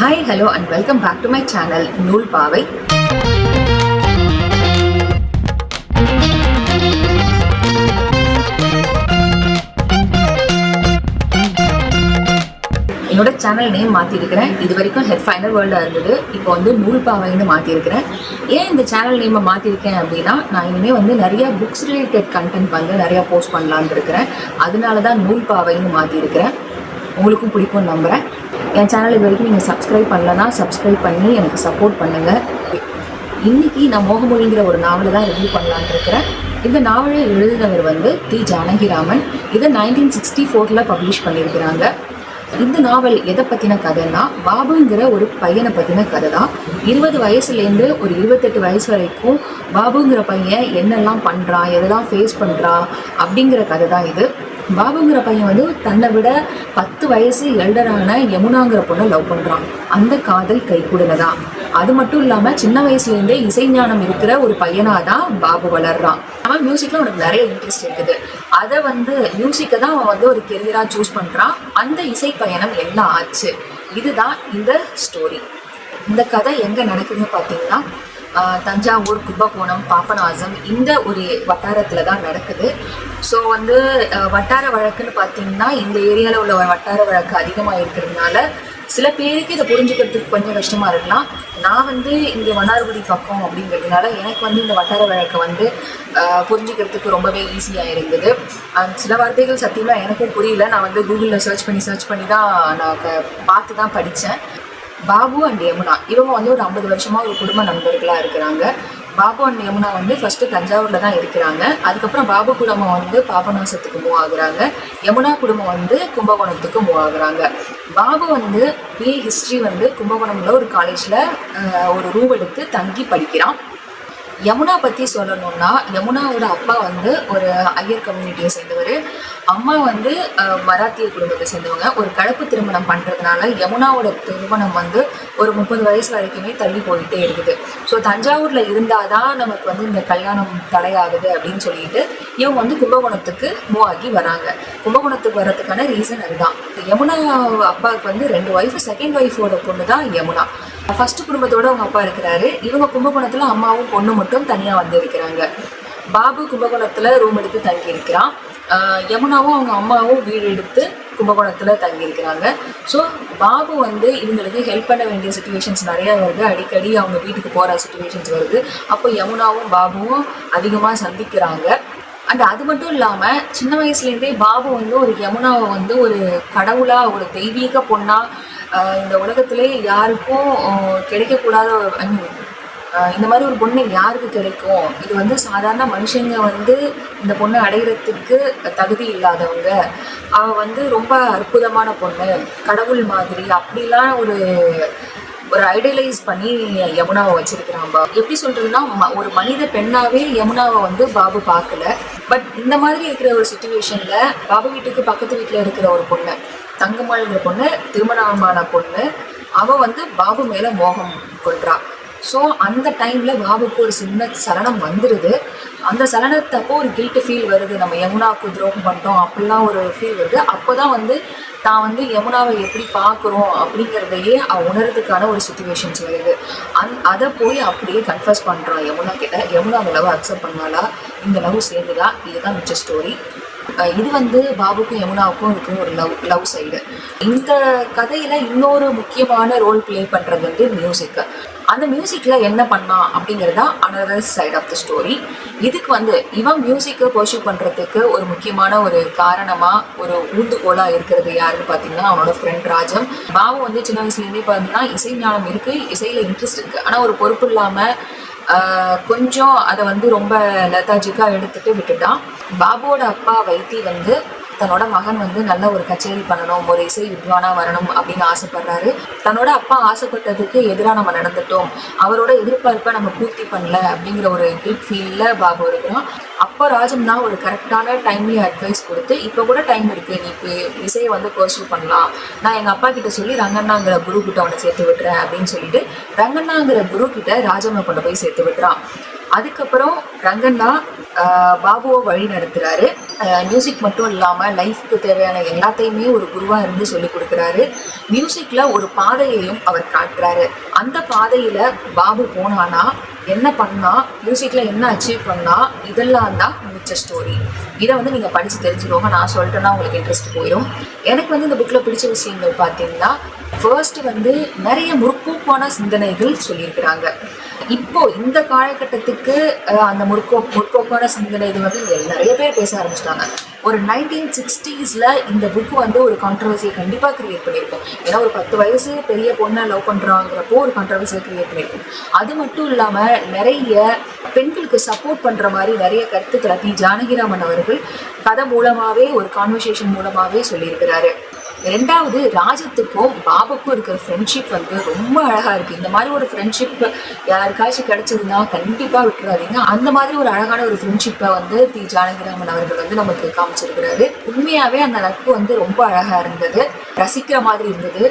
Hi hello and welcome back to my channel நூல் பாவை என்னோட சேனல் நேம் மாற்றிருக்கிறேன் இது வரைக்கும் ஹெட் ஃபைனல் வேர்ல்டாக இருந்தது. இப்போ வந்து நூல் பாவைன்னு மாற்றிருக்கிறேன் ஏன் இந்த சேனல் நேமை மாற்றிருக்கேன் அப்படின்னா நான் இனிமேல் வந்து நிறைய புக்ஸ் ரிலேட்டட் கண்டென்ட் வந்து நிறையா போஸ்ட் பண்ணலான்னு இருக்கிறேன். அதனால தான் நூல் பாவைன்னு மாற்றிருக்கிறேன் உங்களுக்கும் பிடிக்கும் நம்புகிறேன் என் சேனல் இது வரைக்கும் நீங்கள் சப்ஸ்கிரைப் பண்ணலன்னா சப்ஸ்கிரைப் பண்ணி எனக்கு சப்போர்ட் பண்ணுங்கள் இன்றைக்கி நான் மோகமொழிங்கிற ஒரு நாவலை தான் ரிவ்யூ பண்ணலான் இருக்கிறேன். இந்த நாவலை எழுதினவர் வந்து தி ஜானகிராமன். இதை நைன்டீன் சிக்ஸ்டி ஃபோரில் பப்ளிஷ் பண்ணியிருக்கிறாங்க. இந்த நாவல் எதை பற்றின கதைன்னா பாபுங்கிற ஒரு பையனை பற்றின கதை தான். இருபது வயசுலேருந்து ஒரு இருபத்தெட்டு வயசு வரைக்கும் பாபுங்கிற பையன் என்னெல்லாம் பண்ணுறான் எதெல்லாம் ஃபேஸ் பண்ணுறான் அப்படிங்கிற கதை தான் இது. பாபுங்கிற பையன் வந்து தன்னை விட பத்து வயசு எல்டரான யமுனாங்கிற பொண்ணை லவ் பண்ணுறான் அந்த காதல் கைகூடல அது மட்டும் இல்லாமல் சின்ன வயசுலேருந்தே இசைஞானம் இருக்கிற ஒரு பையனாக தான் பாபு வளர்றான். அவன் மியூசிக்கில் அவனுக்கு நிறைய இன்ட்ரெஸ்ட் இருக்குது. அதை வந்து மியூசிக்கை தான் அவன் வந்து ஒரு கெரியராக சூஸ் பண்ணுறான் அந்த இசை பயணம் என்ன ஆச்சு. இதுதான் இந்த ஸ்டோரி இந்த கதை எங்கே நடக்குதுன்னு பார்த்தீங்கன்னா தஞ்சாவூர் கும்பகோணம் பாபநாசம் இந்த ஒரு வட்டாரத்தில் தான் நடக்குது. ஸோ வந்து வட்டார வழக்குன்னு பார்த்தீங்கன்னா இந்த ஏரியாவில் உள்ள வட்டார வழக்கு அதிகமாக இருக்கிறதுனால சில பேருக்கு இதை புரிஞ்சுக்கிறதுக்கு கொஞ்சம் கஷ்டமாக இருக்கலாம். நான் வந்து இங்கே வண்ணார்குடி பக்கம் அப்படிங்கிறதுனால எனக்கு வந்து இந்த வட்டார வழக்கை வந்து புரிஞ்சுக்கிறதுக்கு ரொம்பவே ஈஸியாக இருந்தது. அண்ட் சில வார்த்தைகள் சத்தியமாக எனக்கும் புரியல. நான் வந்து கூகுளில் சர்ச் பண்ணி சர்ச் பண்ணி தான் நான் பார்த்து தான் படித்தேன் பாபு அண்ட் யமுனா. இவங்க வந்து ஒரு ஐம்பது வருஷமாக ஒரு குடும்ப நண்பர்களாக இருக்கிறாங்க. பாபு அண்ட் யமுனா வந்து ஃபஸ்ட்டு தஞ்சாவூரில் தான் இருக்கிறாங்க. அதுக்கப்புறம் பாபு குடும்பம் வந்து பாபநாசத்துக்கு மூவ் ஆகுறாங்க. யமுனா குடும்பம் வந்து கும்பகோணத்துக்கு மூவ் ஆகுறாங்க. பாபு வந்து பிஏ ஹிஸ்ட்ரி வந்து கும்பகோணம்ல ஒரு காலேஜில் ஒரு ரூம் எடுத்து தங்கி படிக்கிறான். யமுனா பற்றி சொல்லணும்னா யமுனாவோட அப்பா வந்து ஒரு ஐயர் கம்யூனிட்டியை சேர்ந்தவர். அம்மா வந்து மராத்திய குடும்பத்தை சேர்ந்தவங்க. ஒரு கலப்பு திருமணம் பண்ணுறதுனால யமுனாவோட திருமணம் வந்து ஒரு முப்பது வயசு வரைக்குமே தள்ளி போயிட்டே இருக்குது. ஸோ தஞ்சாவூரில் இருந்தால் தான் நமக்கு வந்து இந்த கல்யாணம் தடையாகுது அப்படின்னு சொல்லிட்டு இவங்க வந்து கும்பகோணத்துக்கு மூவ் ஆகி வராங்க. கும்பகோணத்துக்கு வர்றதுக்கான ரீசன் அதுதான். யமுனா அப்பாவுக்கு வந்து ரெண்டு ஒய்ஃப் செகண்ட் ஒய்ஃபோட பொண்ணு தான் யமுனா. ஃபர்ஸ்ட் குடும்பத்தோட அவங்க அப்பா இருக்கிறாரு. இவங்க கும்பகோணத்துல அம்மாவும் பொண்ணு மட்டும் தனியா வந்து இருக்கிறாங்க பாபு கும்பகோணத்துல ரூம் எடுத்து தங்கி இருக்கிறான் யமுனாவும் அவங்க அம்மாவும் வீடு எடுத்து கும்பகோணத்துல தங்கி இருக்கிறாங்க ஸோ பாபு வந்து இவங்களுக்கு ஹெல்ப் பண்ண வேண்டிய சுச்சுவேஷன்ஸ் நிறைய வருது. அடிக்கடி அவங்க வீட்டுக்கு போற சுச்சுவேஷன்ஸ் வருது. அப்போ யமுனாவும் பாபுவும் அதிகமாக சந்திக்கிறாங்க. அண்ட் அது மட்டும் இல்லாமல் சின்ன வயசுலேருந்தே பாபு வந்து ஒரு யமுனாவை வந்து ஒரு கடவுளாக ஒரு தெய்வீக பொண்ணாக இந்த உலகத்திலே யாருக்கும் கிடைக்கக்கூடாத ஐ மீன் இந்த மாதிரி ஒரு பொண்ணு யாருக்கு கிடைக்கும்? இது வந்து சாதாரண மனுஷங்க வந்து இந்த பொண்ணை அடைகிறதுக்கு தகுதி இல்லாதவங்க. அவள் வந்து ரொம்ப அற்புதமான பொண்ணு கடவுள் மாதிரி. அப்படிலாம் ஒரு ஒரு ஐடியலைஸ் பண்ணி யமுனாவை வச்சிருக்கிறாம்பா எப்படி சொல்றதுன்னா ம- ஒரு மனித பெண்ணாவே யமுனாவை வந்து பாபு பார்க்கல. பட் இந்த மாதிரி இருக்கிற ஒரு சுச்சுவேஷன்ல பாபு வீட்டுக்கு பக்கத்து வீட்டில் இருக்கிற ஒரு பொண்ணு தங்கம்மாள்ங்கிற பொண்ணு திருமணமான பொண்ணு. அவ வந்து பாபு மேல மோகம் கொள்றா. ஸோ அந்த டைம்ல பாபுக்கு ஒரு சின்ன சலனம் வந்துடுது அந்த சலனத்தப்போ ஒரு கில்ட்டு ஃபீல் வருது. நம்ம யமுனாவுக்கு துரோகம் பண்ணிட்டோம் அப்படிலாம் ஒரு ஃபீல் வருது. அப்போதான் வந்து தான் வந்து யமுனாவை எப்படி பார்க்குறோம் அப்படிங்கிறதையே அவ உணர்றதுக்கான ஒரு சுச்சுவேஷன்ஸ் வருது. அந் அதை போய் அப்படியே கன்ஃபர்ஸ் பண்ணுறான் யமுனா கிட்ட யமுனா அந்த லவ் அக்செப்ட் பண்ணாலா இந்த லவ் சேர்ந்துதா? இதுதான் மிச்ச ஸ்டோரி இது வந்து பாபுக்கும் யமுனாவுக்கும் இருக்கிற ஒரு லவ் லவ் சைடு இந்த கதையில இன்னொரு முக்கியமான ரோல் ப்ளே பண்றது வந்து மியூசிக் அந்த மியூசிக்ல என்ன பண்ணான் அப்படிங்கிறதா another side of the story இதுக்கு வந்து இவன் மியூசிக்கை பர்சியூ பண்றதுக்கு ஒரு முக்கியமான ஒரு காரணமா ஒரு ஊந்துகோலா இருக்கிறது யாருன்னு பார்த்தீங்கன்னா அவனோட ஃப்ரெண்ட் ராஜம். பாபு வந்து சின்ன வயசுலேருந்தே பார்த்தீங்கன்னா இசை ஞானம் இருக்கு இசையில இன்ட்ரெஸ்ட் இருக்கு. ஆனா ஒரு பொறுப்பு இல்லாம கொஞ்சம் அதை வந்து ரொம்ப லெத்தாஜிக்காக எடுத்துட்டு விட்டுட்டான். பாபுவோட அப்பா வைத்தி வந்து தன்னோட மகன் வந்து நல்ல ஒரு கச்சேரி பண்ணணும் ஒரு இசை வித்வானா வரணும் அப்படின்னு ஆசைப்படுறாரு. தன்னோட அப்பா ஆசைப்பட்டதுக்கு எதிராக நம்ம நடந்துட்டோம். அவரோட எதிர்பார்ப்பை நம்ம பூர்த்தி பண்ணல அப்படிங்கிற ஒரு கில்ட் ஃபீல்ல பாபு இருக்கிறான். அப்போ ராஜம் தான் ஒரு கரெக்டான டைம்லி அட்வைஸ் கொடுத்து இப்போ கூட டைம் இருக்கு நீ இப்போ இசையை வந்து பர்சியூ பண்ணலாம். நான் எங்கள் அப்பா கிட்ட சொல்லி ரங்கண்ணாங்கிற குரு கிட்ட அவனை சேர்த்து விட்டுறேன் அப்படின்னு சொல்லிட்டு ரங்கண்ணாங்கிற குரு கிட்ட ராஜம்மை கொண்டு போய் சேர்த்து விட்டுறான். அதுக்கப்புறம் ரங்கண்ணா ஆஹ், பாபுவை வழி நடத்துறாரு. மியூசிக் மட்டும் இல்லாமல் லைஃப்க்கு தேவையான எல்லாத்தையுமே ஒரு குருவாக இருந்து சொல்லி கொடுக்குறாரு. மியூசிக்கில் ஒரு பாதையையும் அவர் காட்டுறாரு. அந்த பாதையில் பாபு போனானா என்ன பண்ணா மியூசிக்கில் என்ன அச்சீவ் பண்ணா இதெல்லாம் தான் மிச்ச ஸ்டோரி இதை வந்து நீங்கள் படித்து தெரிஞ்சுக்கோங்க. நான் சொல்லிட்டேன்னா உங்களுக்கு இன்ட்ரெஸ்ட் போயிடும் எனக்கு வந்து இந்த புக்கில் பிடிச்ச விஷயங்கள் பார்த்தீங்கன்னா ஃபர்ஸ்ட் வந்து நிறைய முற்போக்கான சிந்தனைகள் சொல்லியிருக்கிறாங்க. இப்போ இந்த காலகட்டத்துக்கு அந்த முற்போ முற்போக்கான இது வந்து நிறைய பேர் பேச ஆரம்பிச்சிட்டாங்க. ஒரு நைன்டீன் சிக்ஸ்டீஸில் இந்த புக் வந்து ஒரு கான்ட்ரவர்சியை கண்டிப்பாக கிரியேட் பண்ணியிருக்கும் ஏன்னா ஒரு பத்து வயசு பெரிய பொண்ணை லவ் பண்ணுறாங்கிறப்போ ஒரு கான்ட்ரவர்சியை கிரியேட் பண்ணியிருக்கும் அது மட்டும் இல்லாமல் நிறைய பெண்களுக்கு சப்போர்ட் பண்ணுற மாதிரி நிறைய கருத்துக்களை தி ஜானகிராமன் அவர்கள் கதை மூலமாகவே ஒரு கான்வர்சேஷன் மூலமாகவே சொல்லியிருக்கிறாரு. ரெண்டாவது ராஜத்துக்கும் பாபுக்கும் இருக்கிற ஃப்ரெண்ட்ஷிப் வந்து ரொம்ப அழகாக இருக்குது இந்த மாதிரி ஒரு ஃப்ரெண்ட்ஷிப் யாருக்காச்சும் கிடைச்சதுன்னா கண்டிப்பாக விட்டுறாதீங்க. அந்த மாதிரி ஒரு அழகான ஒரு ஃப்ரெண்ட்ஷிப்பை வந்து தி ஜானகிராமன் அவர்கள் வந்து நமக்கு காமிச்சிருக்கிறாரு. உண்மையாகவே அந்த நட்பு வந்து ரொம்ப அழகாக இருந்தது. ரசிக்கிற மாதிரி இருந்தது.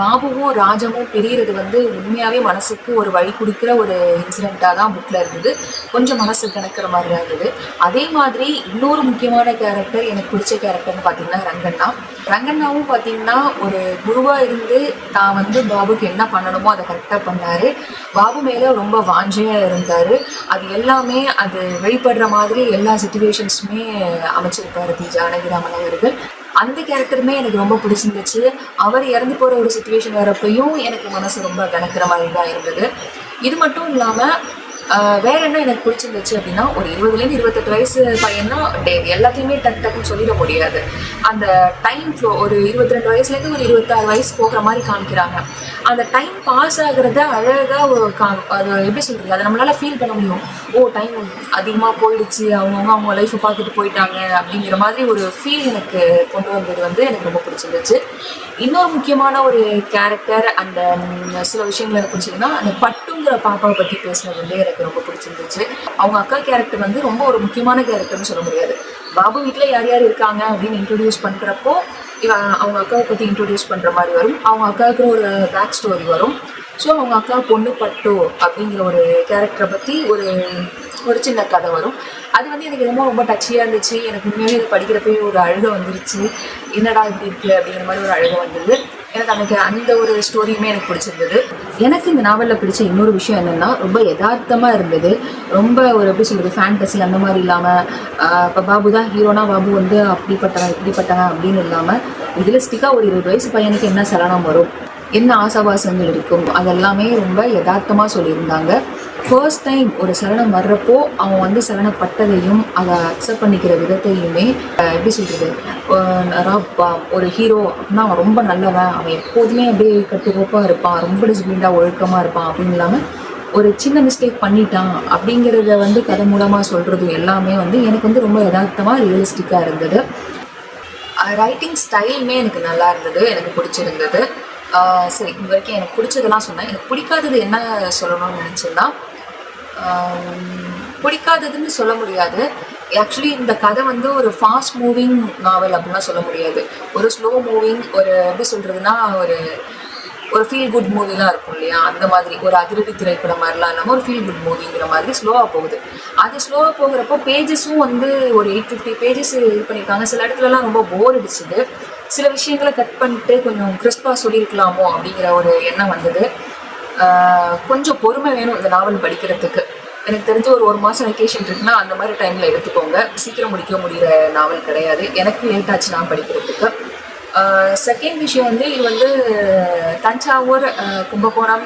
பாபுவும் ராஜமும் பிரியறது வந்து உண்மையாகவே மனசுக்கு ஒரு வழி கொடுக்குற ஒரு இன்சிடெண்ட்டாக தான் புக்கில் இருந்தது. கொஞ்சம் மனசு கணக்கிற மாதிரி தான் இருந்தது. அதே மாதிரி இன்னொரு முக்கியமான கேரக்டர் எனக்கு பிடிச்ச கேரக்டர்னு பார்த்தீங்கன்னா ரங்கண்ணா. ரங்கண்ணாவும் பார்த்தீங்கன்னா ஒரு குருவாக இருந்து தான் வந்து பாபுக்கு என்ன பண்ணணுமோ அதை கரெக்டாக பண்ணார். பாபு மேலே ரொம்ப வாஞ்சையாக இருந்தார். அது எல்லாமே அது வெளிப்படுற மாதிரி எல்லா சுச்சுவேஷன்ஸுமே அமைச்சிருப்பார் தி ஜானகிராமன் அவர்கள். அந்த கேரக்டருமே எனக்கு ரொம்ப பிடிச்சிருந்துச்சு. அவர் இறந்து போகிற ஒரு சுச்சுவேஷன் வரப்பையும் எனக்கு மனசு ரொம்ப கணக்கிற மாதிரி தான் இருந்தது. இது மட்டும் இல்லாமல் வேற என்ன எனக்கு பிடிச்சிருந்துச்சு அப்படின்னா ஒரு இருபதுலேருந்து இருபத்தெட்டு வயசு பையன்னா டே எல்லாத்தையுமே டக்கு டக்குன்னு சொல்லிட முடியாது. அந்த டைம் ஃப்ளோ ஒரு இருபத்தி ரெண்டு வயசுலேருந்து ஒரு இருபத்தாறு வயசு போகிற மாதிரி காமிக்கிறாங்க. அந்த டைம் பாஸ் ஆகுறத அழகாக கா அது எப்படி சொல்கிறது அதை நம்மளால ஃபீல் பண்ண முடியும். ஓ டைம் அதிகமாக போயிடுச்சு. அவங்கவுங்க அவங்க லைஃப்பை பார்த்துட்டு போயிட்டாங்க அப்படிங்கிற மாதிரி ஒரு ஃபீல் எனக்கு கொண்டு வந்தது வந்து எனக்கு ரொம்ப பிடிச்சிருந்துச்சு. இன்னொரு முக்கியமான ஒரு கேரக்டர் அந்த சில விஷயங்கள் எனக்கு பிடிச்சதுன்னா அந்த பட்டுங்கிற பாப்பாவை பற்றி பேசுனது வந்து எனக்கு எனக்கு ரொம்ப பிடிச்சிருந்துச்சு. அவங்க அக்கா கேரக்டர் வந்து ரொம்ப ஒரு முக்கியமான கேரக்டர்னு சொல்ல முடியாது. பாபு வீட்டில் யார் யார் இருக்காங்க அப்படின்னு இன்ட்ரடியூஸ் பண்ணுறப்போ அவங்க அக்காவை பற்றி இன்ட்ரடியூஸ் பண்ணுற மாதிரி வரும். அவங்க அக்காவுக்கு ஒரு பேக் ஸ்டோரி வரும். ஸோ அவங்க அக்கா பொண்ணு பட்டு அப்படிங்கிற ஒரு கேரக்டரை பற்றி ஒரு ஒரு சின்ன கதை வரும். அது வந்து எனக்கு ரொம்ப ரொம்ப டச்சியாக இருந்துச்சு. எனக்கு உண்மையாகவே இது படிக்கிறப்பே ஒரு அழுகை வந்துருச்சு. என்னடா இப்படி இருக்குது அப்படிங்கிற மாதிரி ஒரு அழுகை வந்தது. எனக்கு அன்றைக்கி அந்த ஒரு ஸ்டோரியுமே எனக்கு பிடிச்சிருந்தது. எனக்கு இந்த நாவலில் பிடிச்ச இன்னொரு விஷயம் என்னென்னா ரொம்ப யதார்த்தமாக இருந்தது. ரொம்ப ஒரு எப்படி சொல்கிறது ஃபேண்டசி அந்த மாதிரி இல்லாமல் இப்போ பாபு தான் ஹீரோனா பாபு வந்து அப்படிப்பட்டவன் இப்படிப்பட்டவன் அப்படின்னு இல்லாமல் ரியலிஸ்டிக்காக ஒரு இருபது வயசு பையனுக்கு என்ன சலனம் வரும்? என்ன ஆசாபாசங்கள் இருக்கும்? அதெல்லாமே ரொம்ப யதார்த்தமாக சொல்லியிருந்தாங்க. ஃபர்ஸ்ட் டைம் ஒரு சரணம் வர்றப்போ அவன் வந்து சரணப்பட்டதையும் அதை அக்செப்ட் பண்ணிக்கிற விதத்தையுமே எப்படி சொல்கிறது ஒரு ஹீரோ அப்படின்னா அவன் ரொம்ப நல்லவன். அவன் எப்போதுமே அப்படியே கட்டுக்கோப்பாக இருப்பான். ரொம்ப டிசிப்ளின்டாக ஒழுக்கமாக இருப்பான். அப்படின்னு இல்லாமல் ஒரு சின்ன மிஸ்டேக் பண்ணிட்டான் அப்படிங்கிறத வந்து கதை மூலமாக சொல்கிறது எல்லாமே வந்து எனக்கு வந்து ரொம்ப யதார்த்தமாக ரியலிஸ்டிக்காக இருந்தது. ரைட்டிங் ஸ்டைலுமே எனக்கு நல்லா இருந்தது. எனக்கு பிடிச்சிருந்தது. சரி இது வரைக்கும் எனக்கு பிடிச்சதெல்லாம் சொன்னேன். எனக்கு பிடிக்காதது என்ன சொல்லணும்னு நினச்சேன்னா பிடிக்காததுன்னு சொல்ல முடியாது. ஆக்சுவலி இந்த கதை வந்து ஒரு ஃபாஸ்ட் மூவிங் நாவல் அப்படின்னா சொல்ல முடியாது. ஒரு ஸ்லோ மூவிங் ஒரு எப்படி சொல்கிறதுனா ஒரு ஒரு ஃபீல் குட் மூவிலாம் இருக்கும் இல்லையா? அந்த மாதிரி ஒரு அதிரடி திரைப்படம் மாதிரிலாம் இல்லாமல் ஒரு ஃபீல் குட் மூவிங்கிற மாதிரி ஸ்லோவாக போகுது. அது ஸ்லோவாக போகிறப்போ பேஜஸும் வந்து ஒரு எயிட் ஃபிஃப்டி பேஜஸ் இது பண்ணியிருக்காங்க. சில இடத்துலலாம் ரொம்ப போர் அடிச்சுது. சில விஷயங்களை கட் பண்ணிட்டு கொஞ்சம் கிறிஸ்பாக சொல்லியிருக்கலாமோ அப்படிங்கிற ஒரு எண்ணம் வந்தது. கொஞ்சம் பொறுமை வேணும் இந்த நாவல் படிக்கிறதுக்கு. எனக்கு தெரிஞ்ச ஒரு ஒரு மாதம் வெக்கேஷன் இருக்குன்னா அந்த மாதிரி டைமில் எடுத்துக்கோங்க. சீக்கிரம் முடிக்க முடிகிற நாவல் கிடையாது. எனக்கு லேட் ஆச்சு நான் படிக்கிறதுக்கு. செகண்ட் விஷயம் வந்து இது வந்து தஞ்சாவூர் கும்பகோணம்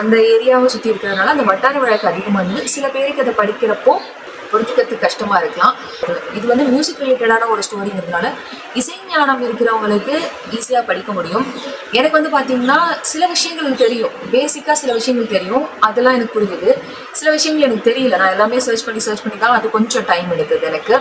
அந்த ஏரியாவை சுற்றி இருக்கிறதுனால அந்த வட்டார வழக்கு அதிகமாக இருந்து சில பேருக்கு அதை படிக்கிறப்போ புரிஞ்சுக்கிறதுக்கு கஷ்டமாக இருக்கலாம். இது வந்து மியூசிக் ரிலேட்டடான ஒரு ஸ்டோரிங்கிறதுனால இசை ஞானம் இருக்கிறவங்களுக்கு ஈஸியாக படிக்க முடியும். எனக்கு வந்து பார்த்தீங்கன்னா சில விஷயங்கள் தெரியும். பேசிக்காக சில விஷயங்கள் தெரியும். அதெல்லாம் எனக்கு புரிஞ்சுது. சில விஷயங்கள் எனக்கு தெரியல. நான் எல்லாமே சர்ச் பண்ணி சர்ச் பண்ணி தான் அது கொஞ்சம் டைம் எடுத்தது எனக்கு.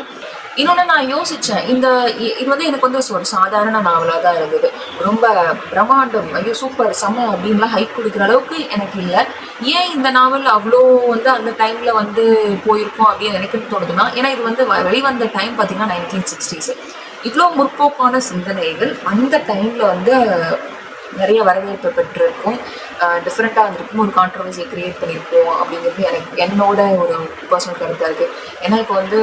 இன்னொன்று நான் யோசித்தேன் இந்த இ- இது வந்து எனக்கு வந்து ஒரு சாதாரண நாவலாக தான் இருந்தது. ரொம்ப பிரம்மாண்டம். ஐயோ சூப்பர் சமம் அப்படின்லாம் ஹைப் கொடுக்குற அளவுக்கு எனக்கு இல்லை. ஏன் இந்த நாவல் அவ்வளோ வந்து அந்த டைமில் வந்து போயிருக்கோம் அப்படின்னு எனக்கு தோணுதுன்னா ஏன்னா இது வந்து வ- வெளிவந்த டைம் பார்த்தீங்கன்னா நைன்டீன் சிக்ஸ்டீஸ் இவ்வளோ முற்போக்கான சிந்தனைகள் அந்த டைமில் வந்து நிறைய வரவேற்பு பெற்றிருக்கும். டிஃப்ரெண்ட்டாக வந்திருக்கும். ஒரு கான்ட்ரவர்சியை கிரியேட் பண்ணியிருக்கோம் அப்படிங்கிறது எனக்கு என்னோட ஒரு பர்சனல் கருத்தாக இருக்குது ஏன்னா இப்போ வந்து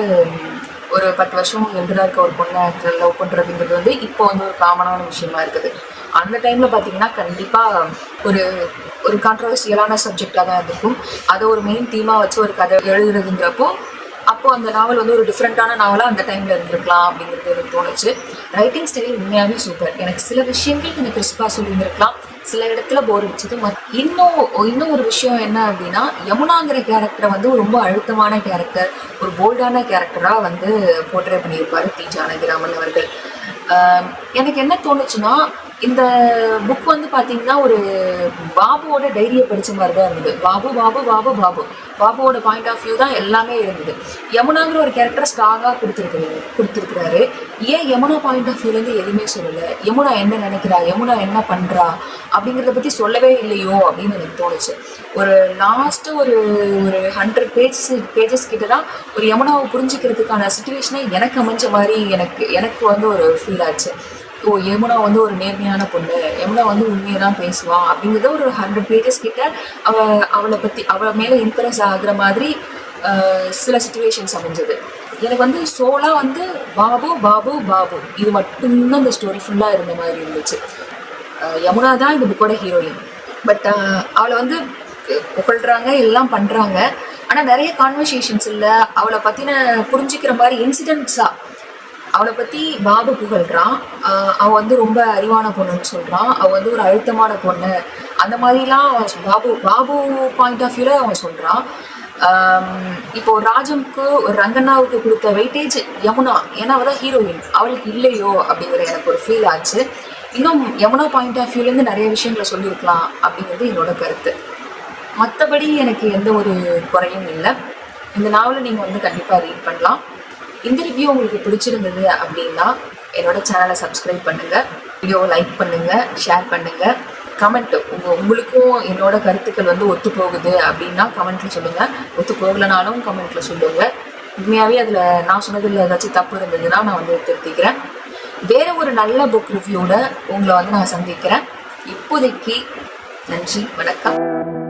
ஒரு பத்து வருஷம் எல்டராக இருக்க ஒரு பொண்ணை லவ் பண்ணுறதுங்கிறது வந்து இப்போ வந்து ஒரு காமனான விஷயமா இருக்குது. அந்த டைமில் பார்த்தீங்கன்னா கண்டிப்பாக ஒரு ஒரு கான்ட்ரவர்சியலான சப்ஜெக்டாக தான் இருந்திருக்கும். அதை ஒரு மெயின் தீமாக வச்சு ஒரு கதை எழுதுறதுங்கிறப்போ அப்போது அந்த நாவல் வந்து ஒரு டிஃப்ரெண்ட்டான நாவலாக அந்த டைமில் இருந்திருக்கலாம் அப்படிங்கிறது எனக்கு தோணுச்சு. ரைட்டிங் ஸ்டைல் உண்மையாகவே சூப்பர் எனக்கு சில விஷயங்கள் எனக்கு கிறிஸ்பாக சொல்லியிருந்திருக்கலாம். சில இடத்துல போர் அடிச்சது. மத் இன்னும் இன்னும் ஒரு விஷயம் என்ன அப்படின்னா யமுனாங்கிற கேரக்டரை வந்து ரொம்ப அழுத்தமான கேரக்டர் ஒரு போல்டான கேரக்டராக வந்து போர்ட்ரே பண்ணியிருப்பார் தி ஜானகிராமன் அவர்கள். எனக்கு என்ன தோணுச்சுன்னா இந்த புக் வந்து பார்த்தீங்கன்னா ஒரு பாபுவோட டைரியை படித்த மாதிரி தான் இருந்தது. பாபு பாபு பாபு பாபு. பாபுவோட பாயிண்ட் ஆஃப் வியூ தான் எல்லாமே இருந்தது. யமுனாங்கிற ஒரு கேரக்டர் ஸ்ட்ராங்காக கொடுத்துருக்குறாரு கொடுத்துருக்குறாரு. ஏன் யமுனா பாயிண்ட் ஆஃப் வியூலேருந்து எதுவுமே சொல்லலை? யமுனா என்ன நினைக்கிறா? யமுனா என்ன பண்ணுறா அப்படிங்கிறத பற்றி சொல்லவே இல்லையோ அப்படின்னு எனக்கு தோணுச்சு. ஒரு லாஸ்ட்டு ஒரு ஒரு ஹண்ட்ரட் பேஜஸ் பேஜஸ் கிட்ட தான் ஒரு யமுனாவை புரிஞ்சுக்கிறதுக்கான சுச்சுவேஷனே எனக்கு அமைஞ்ச மாதிரி எனக்கு எனக்கு வந்து ஒரு ஃபீல் ஆச்சு. ஓ யமுனா வந்து ஒரு நேர்மையான பொண்ணு. யமுனா வந்து உண்மையை தான் பேசுவான் அப்படிங்கிறத ஒரு ஹண்ட்ரட் பேஜஸ் கிட்ட அவ அவளை பற்றி அவளை மேலே இம்ப்ரெஸ் ஆகுற மாதிரி சில சுச்சுவேஷன்ஸ் அமைஞ்சது. எனக்கு வந்து சோலாக வந்து பாபு பாபு பாபு. இது மட்டும்தான் இந்த ஸ்டோரி ஃபுல்லாக இருந்த மாதிரி இருந்துச்சு. யமுனா தான் இந்த புக்கோட ஹீரோயின் பட் அவளை வந்து புகழ்கிறாங்க எல்லாம் பண்ணுறாங்க ஆனால் நிறைய கான்வர்சேஷன்ஸ் இல்லை. அவளை பற்றின புரிஞ்சுக்கிற மாதிரி இன்சிடென்ட்ஸாக அவளை பற்றி பாபு புகழ்கிறான் அவள் அவ வந்து ரொம்ப அறிவான பொண்ணுன்னு சொல்கிறான் அவள் வந்து ஒரு அழுத்தமான பொண்ணு. அந்த மாதிரிலாம் அவன் பாபு பாபு பாயிண்ட் ஆஃப் வியூவில் அவன் சொல்கிறான் இப்போ ராஜம்க்கு ஒரு ரங்கண்ணாவுக்கு கொடுத்த வெயிட்டேஜ் யமுனா. ஏன்னா அவள் தான் ஹீரோயின் அவளுக்கு இல்லையோ அப்படிங்கிற எனக்கு ஒரு ஃபீல் ஆச்சு. இன்னும் யமுனா பாயிண்ட் ஆஃப் வியூலேருந்து நிறைய விஷயங்களை சொல்லியிருக்கலாம் அப்படிங்கிறது என்னோட கருத்து. மற்றபடி எனக்கு எந்த ஒரு குறையும் இல்லை. இந்த நாவலை நீங்கள் வந்து கண்டிப்பாக ரீட் பண்ணலாம். இந்த ரிவ்யூ உங்களுக்கு பிடிச்சிருந்தது அப்படின்னா என்னோட சேனலை சப்ஸ்கிரைப் பண்ணுங்கள் வீடியோவை லைக் பண்ணுங்கள் ஷேர் பண்ணுங்கள் கமெண்ட் உங்கள் உங்களுக்கும் என்னோட கருத்துக்கள் வந்து ஒத்து போகுது அப்படின்னா கமெண்ட்டில் சொல்லுங்கள் ஒத்து போகலைனாலும் கமெண்ட்டில் சொல்லுங்கள் உண்மையாகவே அதில் நான் சொன்னதில் ஏதாச்சும் தப்பு இருந்ததுன்னா நான் வந்து திருத்திக்கிறேன். வேற ஒரு நல்ல புக் ரிவ்யூவோட உங்களை வந்து நான் சந்திக்கிறேன். இப்போதைக்கு நன்றி வணக்கம்.